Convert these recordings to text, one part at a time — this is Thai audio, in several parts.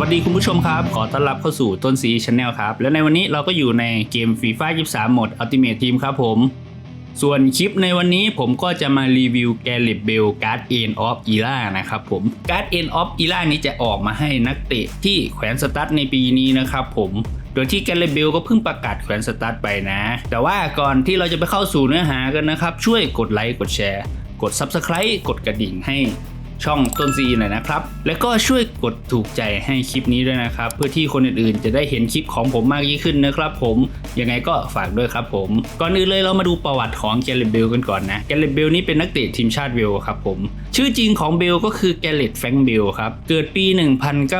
วัสดีคุณผู้ชมครับ ขอต้อนรับเข้าสู่ต้นซีช n แนลครับ และในวันนี้เราก็อยู่ในเกมฟีฟ่า23 โหมด Ultimate Team ครับผม ส่วนคลิปในวันนี้ผมก็จะมารีวิวแกลิบเบลการ์ดเอ็นออฟอีล่านะครับผมการ์ดเอ็นออฟอีล่านี้จะออกมาให้นักเตะที่แขวนสตั๊ดในปีนี้นะครับผมโดยที่แกลิบเบลก็เพิ่งประกาศแขวนสตั๊ดไปนะ แต่ว่าก่อนที่เราจะไปเข้าสู่เนื้อหากันนะครับ ช่วยกดไลค์ กดแชร์ กด Subscribe กดกระดิ่งให้ ช่องต้นซีหน่อยนะครับ แล้วก็ช่วยกดถูกใจให้คลิปนี้ด้วยนะครับ เพื่อที่คนอื่นๆ จะได้เห็นคลิปของผมมากยิ่งขึ้นนะครับ ผมยังไงก็ฝากด้วยครับผม ก่อนอื่นเลยเรามาดูประวัติของแกลเลตเบลกันก่อนนะแกลเลตเบลนี่เป็นนักเตะทีมชาติเวลครับผม ชื่อจริงของเบลก็คือแกลเลตแฟงเบลครับ เกิดปี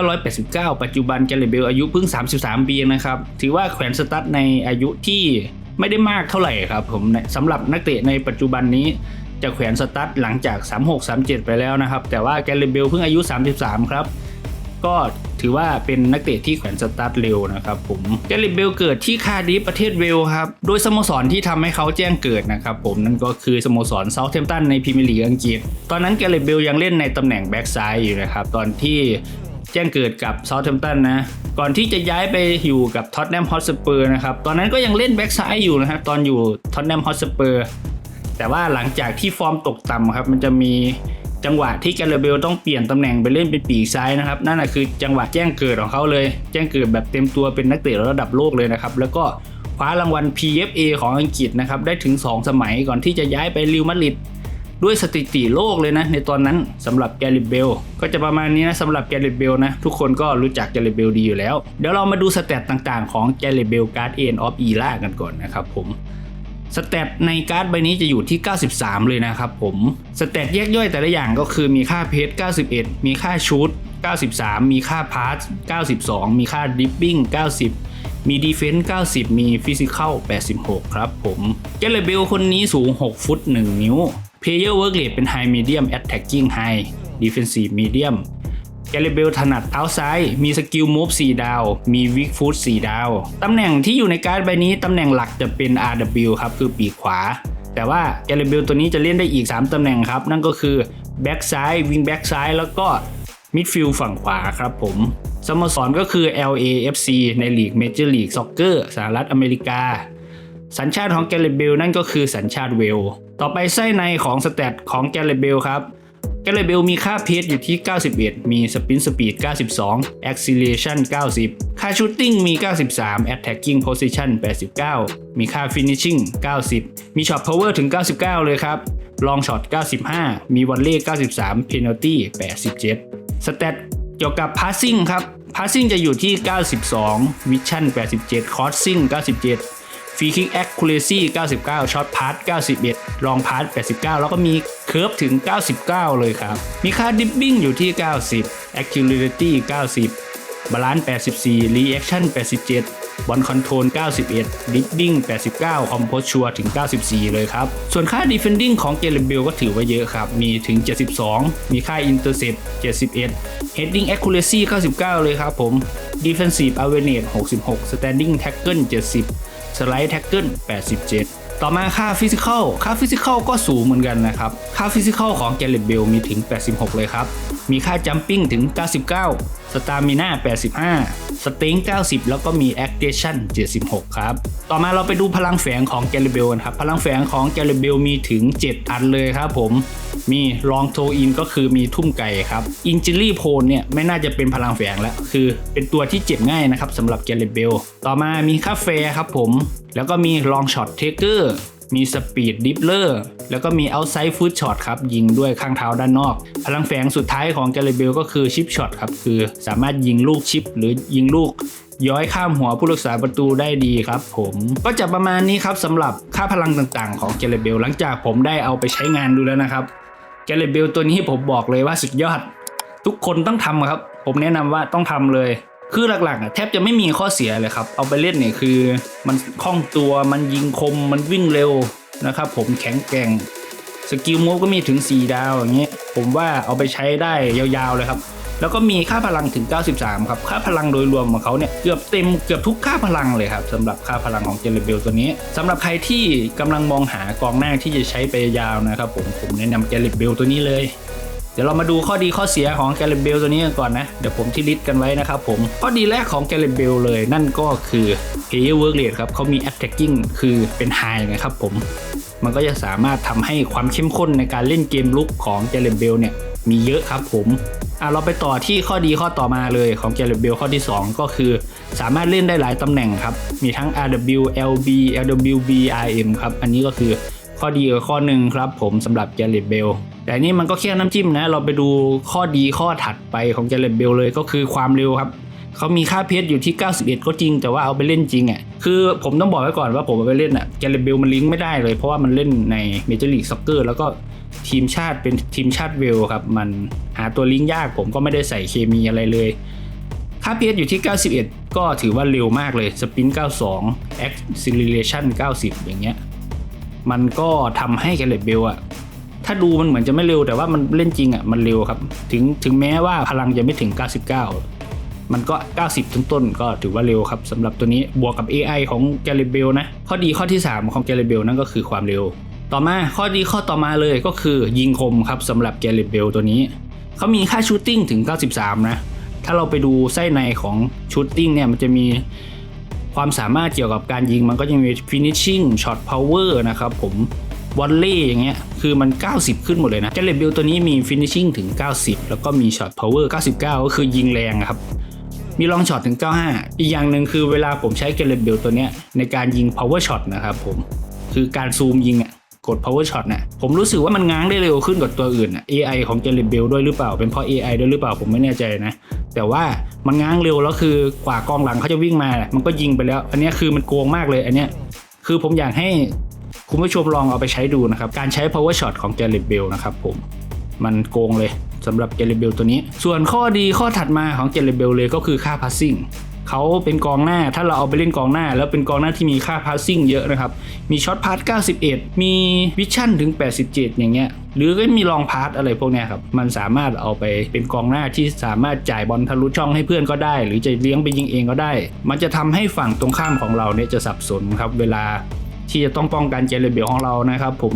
1989 ปัจจุบันแกลเลตเบลอายุเพิ่ง 33 ปีนะครับ ถือว่าแขวนสตั๊ดในอายุที่ไม่ได้มากเท่าไหร่ครับผมสำหรับนักเตะในปัจจุบันนี้ จะแขวนสตั๊ดหลังจาก 36 37 ไปแล้วนะครับ แต่ว่าแกลเลเบลเพิ่งอายุ 33 ครับ ก็ถือว่าเป็นนักเตะที่แขวนสตาร์ทเร็วนะครับผมแกลลิเบลเกิดที่คาร์ดิฟประเทศเวลส์ครับ โดยสโมสรที่ทำให้เขาแจ้งเกิดนะครับผมนั่นก็คือสโมสรเซาท์แฮมป์ตันในพรีเมียร์ลีกอังกฤษ ตอนนั้นแกลลิเบลยังเล่นในตำแหน่งแบ็กซ้ายอยู่นะครับ ตอนที่แจ้งเกิดกับเซาท์แฮมป์ตันนะ ก่อนที่จะย้ายไปอยู่กับท็อตแนมฮอตสเปอร์นะครับ ตอนนั้นก็ยังเล่นแบ็กซ้ายอยู่นะครับตอนอยู่ท็อตแนมฮอตสเปอร์ แต่ว่าหลังจากที่ฟอร์มตกต่ำครับ มันจะมีจังหวะที่แกลเบลต้องเปลี่ยนตำแหน่งไปเล่นเป็นปีกซ้ายนะครับ นั่นแหะคือจังหวะแจ้งเกิดของเขาเลย แจ้งเกิดแบบเต็มตัวเป็นนักเตะระดับโลกเลยนะครับ แล้วก็คว้ารางวัล PFA ของอังกฤษนะครับ ได้ถึง 2 สมัยก่อนที่จะย้ายไปริวมาดริดด้วยสถิติโลกเลยนะ ในตอนนั้นสำหรับแกลิเบล ก็จะประมาณนี้นะสำหรับแกลิเบลนะ ทุกคนก็รู้จักแกลิเบลดีอยู่แล้ว เดี๋ยวเรามาดูสเตตต่างๆ ของแกลิเบลการ์ดเอ็นออฟอีล่ากันก่อนนะครับผม สเตตในการ์ดใบนี้จะอยู่ที่ 93 เลยนะครับผมสเตตแยกย่อยแต่ละอย่างก็คือมีค่าเพจ91 มีค่าชูต93 มีค่าพาร์ส92 มีค่าดิปปิ้ง90 มีดีเฟนส์90 มีฟิสิก a ล86 ครับผมเจเลเบลคนนี้สูง 6 ฟุต 1 นิ้ว Player Work Rate เป็น High Medium Attacking High Defensive Medium แก ลิเบลถนัดเอาไซด์มีสกิลมูฟ4ดาว มีวิกฟูด4ดาว ตำแหน่งที่อยู่ในการ์ดใบนี้ ตำแหน่งหลักจะเป็น RW ครับ คือปีกขวา แต่ว่าแกลเบลตัวนี้จะเล่นได้อีก 3 ตำแหน่งครับ นั่นก็คือแบ็กซ้ายวิงแบ็กซ้ายแล้วก็มิดฟิลด์ฝั่งขวาครับผมสโมสรก็คือ LAFC ในลีกเมเจอร์ลีกซ็อกเกอร์สหรัฐอเมริกา สัญชาติของแกลเบลนั่นก็คือสัญชาติเวล ต่อไปไส้ในของสเตตของแกลเบลครับ แกลเบลมีค่าเพจอยู่ที่ 91 มีสปินสปีด 92 acceleration 90 ค่าชูตติ้งมี 93 attacking position 89 มีค่า finishing 90 มีช็อต power ถึง 99 เลยครับ ลองช็อต 95 มีวันเล่93 penalty 87 สเตตเกี่ยวกับ passing ครับ passing จะอยู่ที่ 92 vision 87 crossing 97 ฟรีคิกแอคคูเลซี่99ช็อตพาร์ท91 ลองพาร์ท89 แล้วก็มีเคิร์ฟถึง 99 เลยครับ มีค่าดิปปิ้งอยู่ที่ 90 accuracy 90 บาลานซ์84 reaction 87บอลคอนโทรล 91 ดิปปิ้ง 89 คอมโพชชัวถึง 94 เลยครับ ส่วนค่า defending ของเจเลเบลก็ถือว่าเยอะครับ มีถึง 72 มีค่า intercept 71 heading accuracy 99 เลยครับผม defensive awareness 66 standing tackle 70 สไลด์แท็กเกิล87ต่อมาค่าฟิสิกอลค่าฟิสิกอลก็สูงเหมือนกันนะครับ ค่าฟิสิกอลของแกลเลตเบลมีถึง 86 เลยครับ มีค่าจัมปิ้งถึง 99 สตามิน่า 85สเต็ง90 แล้วก็มีแอคเ t ชั่น76 ครับ ต่อมาเราไปดูพลังแฝงของแกลเลตเบลกันครับ พลังแฝงของแกลเลตเบลมีถึง 7 อันเลยครับผม มีลองโทอินก็คือมีทุ่มไก่ครับอินจิลี่โพนเนี่ยไม่น่าจะเป็นพลังแฝงแล้ว คือเป็นตัวที่เจ็บง่ายนะครับสำหรับแกลเลเบลต่อมามีคาแฟร์ครับผม แล้วก็มีลองช็อตเทเกอร์มีสปีดดิฟเลอร์แล้วก็มีเอาไซด์ฟุตช็อตครับ ยิงด้วยข้างเท้าด้านนอก พลังแฝงสุดท้ายของแกลเลเบลก็คือชิปช็อตครับ คือสามารถยิงลูกชิป หรือยิงลูกย้อยข้ามหัวผู้รักษาประตูได้ดีครับผมก็จะประมาณนี้ครับสำหรับค่าพลังต่างๆ ของเจเลเบลหลังจากผมได้เอาไปใช้งานดูแล้วนะครับ แกเลเบลตัวนี้ผมบอกเลยว่าสุดยอด ทุกคนต้องทำครับ ผมแนะนำว่าต้องทำเลย คือหลักๆแทบจะไม่มีข้อเสียเลยครับ เอาไปเล่นเนี่ยคือมันคล่องตัวมันยิงคมมันวิ่งเร็วนะครับผมแข็งแกร่งสกิลมูฟก็มีถึง 4 ดาวอย่างเงี้ยผมว่าเอาไปใช้ได้ยาวๆเลยครับ แล้วก็มีค่าพลังถึง 93 ครับ ค่าพลังโดยรวมของเขาเนี่ยเกือบเต็มเกือบทุกค่าพลังเลยครับสำหรับค่าพลังของเจเลเบลตัวนี้สำหรับใครที่กำลังมองหากองหน้าที่จะใช้ไปยาวนะครับผมผมแนะนำเจเลเบลตัวนี้เลย เดี๋ยวเรามาดูข้อดีข้อเสียของแกลเบลตัวนี้กันก่อนนะ เดี๋ยวผมที่ลิสต์กันไว้นะครับผมข้อดีแรกของแกลเบลเลยนั่นก็คือ player work rate ครับเขามี attacking คือเป็น high นะครับผม มันก็จะสามารถทำให้ความเข้มข้นในการเล่นเกมลุกของแกลเบลเนี่ยมีเยอะครับผมอะเราไปต่อที่ข้อดีข้อต่อมาเลยของแกลเบลข้อที่ 2 ก็คือ สามารถเล่นได้หลายตำแหน่งครับ มีทั้ง RW LB LWB RM ครับ อันนี้ก็คือข้อดีกับข้อหนึ่งครับผมสำหรับแกลเบลแต่อันนี่มันก็แค่น้ำจิ้มนะ เราไปดูข้อดีข้อถัดไปของแกลเบลเลยก็คือความเร็วครับเขามีค่าเพชรอยู่ที่ 91 ก็จริง แต่ว่าเอาไปเล่นจริงอะ คือผมต้องบอกไว้ก่อนว่าผมไปเล่นอะแกเลเบลมันลิงก์ไม่ได้เลย เพราะว่ามันเล่นในเมเจอร์ลีกซ็อกเกอร์แล้วก็ทีมชาติเป็นทีมชาติเวลครับ มันหาตัวลิงก์ยากผมก็ไม่ได้ใส่เคมีอะไรเลยค่าเพชรอยู่ที่ 91 ก็ถือว่าเร็วมากเลยสปิน92 acceleration 90 อย่างเงี้ย มันก็ทำให้แกเลเบลอะถ้าดูมันเหมือนจะไม่เร็วแต่ว่ามันเล่นจริงอะมันเร็วครับ ถึงถึงแม้ว่าพลังจะไม่ถึง 99 มันก็ 90 ต้นต้นก็ถือว่าเร็วครับสำหรับตัวนี้บวกกับ AI ของแกลเบลนะ ข้อดีข้อที่ 3 ของแกลเบลนั่นก็คือความเร็ว ต่อมาข้อดีข้อต่อมาเลยก็คือยิงคมครับสำหรับแกลเบลตัวนี้ เขามีค่าชูตติ้งถึง 93 นะ ถ้าเราไปดูไส้ในของชูตติ้งเนี่ยมันจะมีความสามารถเกี่ยวกับการยิงมันก็จะมี finishing shot power นะครับผมวอลเล่อย่างเงี้ยคือมัน 90 ขึ้นหมดเลยนะแกลเบลตัวนี้มี finishing ถึง 90 แล้วก็มี shot power 99 ก็คือยิงแรงอะครับ มีลองช็อตถึง 95 อีกอย่างหนึ่งคือเวลาผมใช้แกลเบลตัวเนี้ยในการยิง power shot นะครับผม คือการซูมยิงอะกด power shot น่ะผมรู้สึกว่ามันง้างได้เร็วขึ้นกว่าตัวอื่นอะ AI ของ g a l i b e l ด้วยหรือเปล่า เป็นเพราะ AI ด้วยหรือเปล่าผมไม่แน่ใจนะ แต่ว่ามันง้างเร็วแล้วคือกว่ากองหลังเขาจะวิ่งมา มันก็ยิงไปแล้ว อันนี้คือมันโกงมากเลย อันนี้คือผมอยากให้คุณผู้ชมลองเอาไปใช้ดูนะครับ การใช้ power shot ของ g a l i b e l นะครับผม มันโกงเลย สำหรับเจลเบลตัวนี้ ส่วนข้อดีข้อถัดมาของเจลเบลเลยก็คือค่าพาสซิ่งเขาเป็นกองหน้า ถ้าเราเอาไปเล่นกองหน้า แล้วเป็นกองหน้าที่มีค่าพาสซิ่งเยอะนะครับ มีช็อตพาส 91 มีวิชั่นถึง 87 อย่างเงี้ย หรือก็มีลองพาสอะไรพวกเนี้ยครับ มันสามารถเอาไปเป็นกองหน้าที่สามารถจ่ายบอลทะลุช่องให้เพื่อนก็ได้ หรือจะเลี้ยงไปยิงเองก็ได้ มันจะทำให้ฝั่งตรงข้ามของเราเนี่ยจะสับสนครับ เวลาที่จะต้องป้องกันเจลเบลของเรานะครับ ผม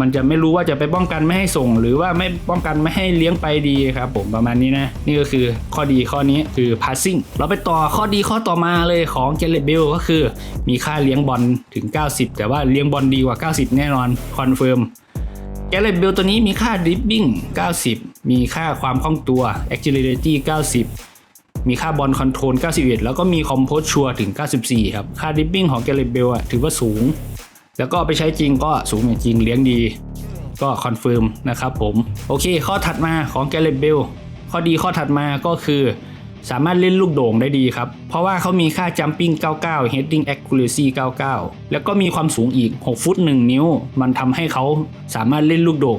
มันจะไม่รู้ว่าจะไปป้องกันไม่ให้ส่ง หรือว่าไม่ป้องกันไม่ให้เลี้ยงไปดีครับผมประมาณนี้นะ นี่ก็คือข้อดีข้อนี้คือ passing เราไปต่อข้อดีข้อต่อมาเลยของเจเลตเบลก็คือ มีค่าเลี้ยงบอลถึง 90 แต่ว่าเลี้ยงบอลดีกว่า 90 แน่นอนคอนเฟิร์มเจเลตเบลตัวนี้มีค่าดริบบิ้ง90 มีค่าความคล่องตัว agility 90มีค่าบอลคอนโทรล 91 แล้วก็มีคอมโพสชัวถึง 94 ครับ ค่าดริบบิ้งของเจเลตเบลอะถือว่าสูง แล้วก็ไปใช้จริงก็สูงอย่างจริงเลี้ยงดี ก็คอนเฟิร์มนะครับผม โอเค ข้อถัดมาของแกลเบลข้อดีข้อถัดมาก็คือ สามารถเล่นลูกโด่งได้ดีครับ เพราะว่าเขามีค่า jumping 99 heading accuracy 99 แล้วก็มีความสูงอีก 6 ฟุต 1 นิ้ว มันทำให้เขาสามารถเล่นลูกโด่ง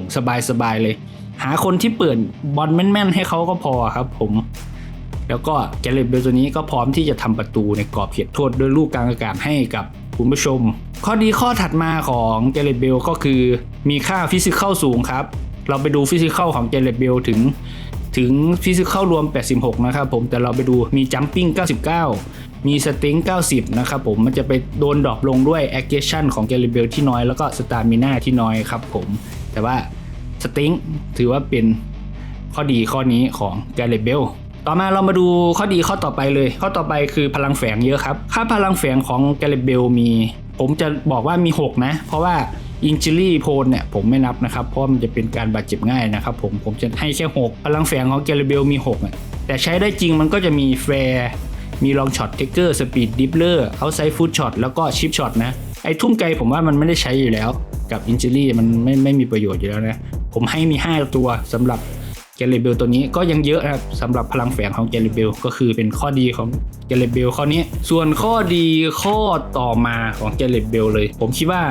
สบายๆเลย หาคนที่เปิดบอลแม่นๆ ให้เขาก็พอครับผมแล้วก็แกลเลบเบลตัวนี้ก็พร้อมที่จะทำประตูในกรอบเขตโทษด้วยลูกกลางอากาศให้กับ คุณผู้ชม ข้อดีข้อถัดมาของแกลเลเบลก็คือมีค่าฟิสิก a l สูงครับ เราไปดูฟิสิก a l ของแกลเลเบลถึงถึงฟิสิก a l รวม 86 นะครับผม แต่เราไปดูมีจัมปิ้ง 99 มีสต็ง90 นะครับผม มันจะไปโดนดรอปลงด้วยแอคเ s ชั่นของแกลเลเบลที่น้อยแล้วก็สตาร์มิน่าที่น้อยครับผม แต่ว่าสต็งถือว่าเป็นข้อดีข้อนี้ของแกเรเบล ต่อมาเรามาดูข้อดีข้อต่อไปเลย ข้อต่อไปคือพลังแฝงเยอะครับ ค่าพลังแฝงของแกเรเบลมี ผมจะบอกว่ามี 6 นะ เพราะว่าอินจิลี่โพนเนี่ยผมไม่นับนะครับ เพราะมันจะเป็นการบาดเจ็บง่ายนะครับผมผมจะให้แค่ 6 พลังแฝงของแกเรเบลมี6อะแต่ใช้ได้จริงมันก็จะมีแฟร์มีลองช็อตเทคเกอร์สปีดดิฟเลอร์เอาไซฟุตช็อตแล้วก็ชิปช็อตนะไอ้ทุ่มไกลผมว่ามันไม่ได้ใช้อยู่แล้ว กับอินจิลี่มันไม่ไม่มีประโยชน์อยู่แล้วนะผมให้มี 5 ตัวสำหรับ แกลเบลตัวนี้ก็ยังเยอะนะครับสำหรับพลังแฝงของแกลเบลก็คือเป็นข้อดีของแกลเบลข้อนี้ ส่วนข้อดีข้อต่อมาของแกลเบลเลย ผมคิดว่า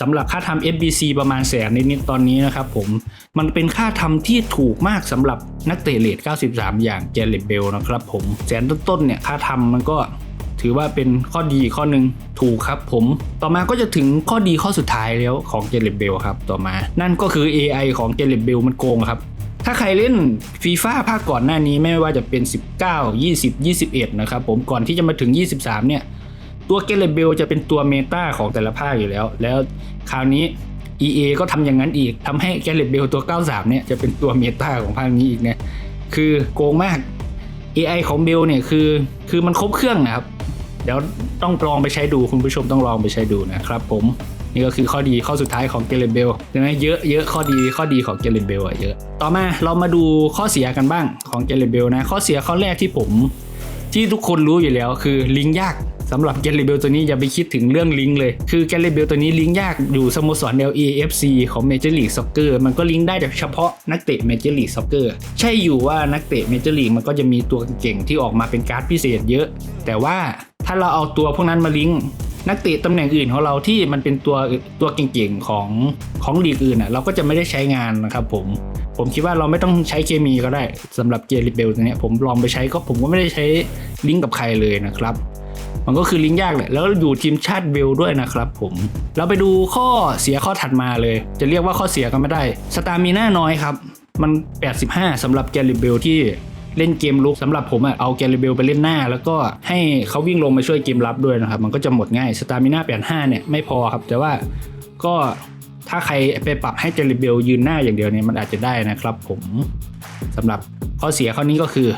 สำหรับค่าทำ FBC ประมาณแสนนิดๆตอนนี้นะครับผม มันเป็นค่าทำที่ถูกมากสำหรับนักเตะเลท93 อย่างแกลเบลนะครับผมแสนต้นๆเนี่ยค่าทำมันก็ถือว่าเป็นข้อดีข้อหนึ่งถูกครับผม ต่อมาก็จะถึงข้อดีข้อสุดท้ายแล้วของเจเลเบลครับต่อมา นั่นก็คือ AI ของเจเลเบลมันโกงครับ ถ้าใครเล่นฟีฟ่าภาคก่อนหน้านี้ไม่ว่าจะเป็น 19 20 21 นะครับผมก่อนที่จะมาถึง 23 เนี่ย ตัวเกเลเบลจะเป็นตัวเมตาของแต่ละภาคอยู่แล้ว แล้วคราวนี้ EA ก็ทำอย่างนั้นอีกทำให้แกเรเบลตัว 93 เนี่ยจะเป็นตัวเมตาของภาคนี้อีกเนี่ยคือโกงมาก AI ของเบลเนี่ยคือคือมันครบเครื่องนะครับ เดี๋ยวต้องลองไปใช้ดูคุณผู้ชมต้องลองไปใช้ดูนะครับผม นี่ก็คือข้อดีข้อสุดท้ายของเกเรเบลใช่ไหมเยอะเยอะข้อดีข้อดีของเกเรเบลอะเยอะ ต่อมาเรามาดูข้อเสียกันบ้างของเกเรเบลนะ ข้อเสียข้อแรกที่ผมที่ทุกคนรู้อยู่แล้วคือลิงก์ยากสำหรับแกลเลเบลตัวนี้อย่าไปคิดถึงเรื่องลิงก์เลย คือแกลเลเบลตัวนี้ลิงก์ยากอยู่สโมสร LAFC ของ Major League Soccer มันก็ลิงก์ได้แต่เฉพาะนักเตะ Major League Soccer ใช่อยู่ว่านักเตะ Major League มันก็จะมีตัวเก่งที่ออกมาเป็นการ์ดพิเศษเยอะ แต่ว่าถ้าเราเอาตัวพวกนั้นมาลิงก์ นักเตะตำแหน่งอื่นของเราที่มันเป็นตัวตัวเก่งๆของของลีกอื่นอะเราก็จะไม่ได้ใช้งานนะครับผมผมคิดว่าเราไม่ต้องใช้เคมีก็ได้สำหรับเกลิเบลตัวเนี้ยผมลองไปใช้ก็ผมก็ไม่ได้ใช้ลิงก์กับใครเลยนะครับ มันก็คือลิงก์ยากแหละแล้วอยู่ทีมชาติเบลด้วยนะครับผมเราไปดูข้อเสียข้อถัดมาเลย จะเรียกว่าข้อเสียก็ไม่ได้สตามีน่าน้อยครับ มัน 85สำหรับแกลิเบลที่ เล่นเกมลุกสำหรับผมอะเอาแกลิเบลไปเล่นหน้า แล้วก็ให้เขาวิ่งลงมาช่วยเกมรับด้วยนะครับ มันก็จะหมดง่ายสตามิน่า85เนี่ยไม่พอครับ แต่ว่าก็ถ้าใครไปปรับให้แกลิเบลยืนหน้าอย่างเดียวเนี่ยมันอาจจะได้นะครับผมสำหรับข้อเสียข้อนี้ก็คือ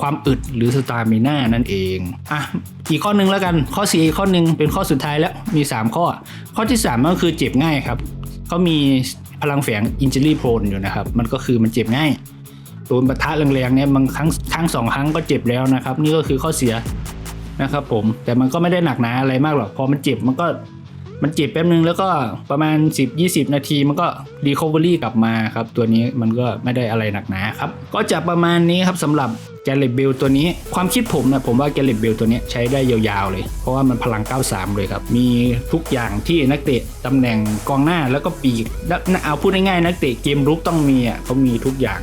ความอึดหรือสตามิน่านั่นเอง อะ อีกข้อหนึ่งแล้วกัน ข้อเสียอีกข้อหนึ่งเป็นข้อสุดท้ายแล้ว มี 3 ข้อ ข้อที่ 3 ก็คือเจ็บง่ายครับ เขามีพลังแฝง injury prone อยู่นะครับ มันก็คือมันเจ็บง่าย โดนปะทะแรงๆเนี่ยบางครั้งครั้งสองครั้งก็เจ็บแล้วนะครับ นี่ก็คือข้อเสียนะครับผมแต่มันก็ไม่ได้หนักหนาอะไรมากหรอกพอมันเจ็บมันก็มันเจ็บแป๊บนึงแล้วก็ประมาณ 10-20 นาทีมันก็ recovery กลับมาครับ ตัวนี้มันก็ไม่ได้อะไรหนักหนาครับ ก็จะประมาณนี้ครับสำหรับแกลเลตเบลตัวนี้ ความคิดผมนะผมว่าแกลเลตเบลตัวนี้ใช้ได้ยาวๆเลย เพราะว่ามันพลัง 93 เลยครับ มีทุกอย่างที่นักเตะตำแหน่งกองหน้าแล้วก็ปีกเอาพูดง่ายๆนักเตะเกมรุกต้องมีอะเขามีทุกอย่าง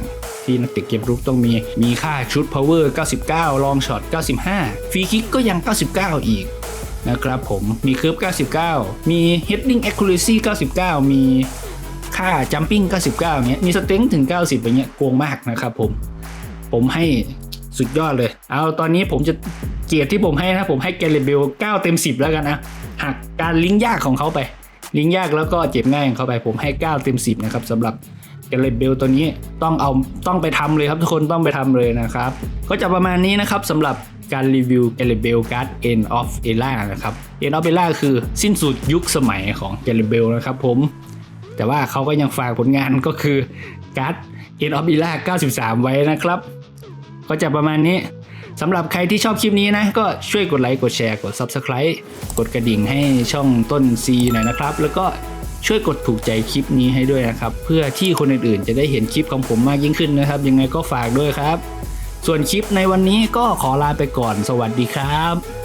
ที่นักเตะเกมรุกต้องมี มีค่าชุด power 99 ลองช็อต 95 ฟรีคิกก็ยัง 99 อีกนะครับผม มีเคิร์ฟ99 มี heading accuracy 99 มีค่า jumping 99เงี้ย มีสเต็งถึง 90อย่างเงี้ยโกงมากนะครับผม ผมให้สุดยอดเลย เอาตอนนี้ผมจะเกียรติที่ผมให้นะ ผมให้แกลเบล9เต็ม 10 แล้วกันนะ หักการลิงก์ยากของเขาไป ลิงก์ยากแล้วก็เจ็บง่ายของเขาไป ผมให้ 9 เต็ม 10 นะครับสำหรับ แกลเบลตัวนี้ต้องเอาต้องไปทำเลยครับทุกคนต้องไปทำเลยนะครับ ก็จะประมาณนี้นะครับสำหรับการรีวิวแกลเบลการ์ด End of Era นะครับ End of Era คือสิ้นสุดยุคสมัยของแกลเบลนะครับผม แต่ว่าเขาก็ยังฝากผลงานก็คือการ์ด End of Era 93 ไว้นะครับ ก็จะประมาณนี้สำหรับใครที่ชอบคลิปนี้นะ ก็ช่วยกดไลค์ กดแชร์ กด Subscribe กดกระดิ่งให้ช่องต้น C หน่อยนะครับ แล้วก็ ช่วยกดถูกใจคลิปนี้ให้ด้วยนะครับ เพื่อที่คนอื่นๆ จะได้เห็นคลิปของผมมากยิ่งขึ้นนะครับ ยังไงก็ฝากด้วยครับ ส่วนคลิปในวันนี้ก็ขอลาไปก่อน สวัสดีครับ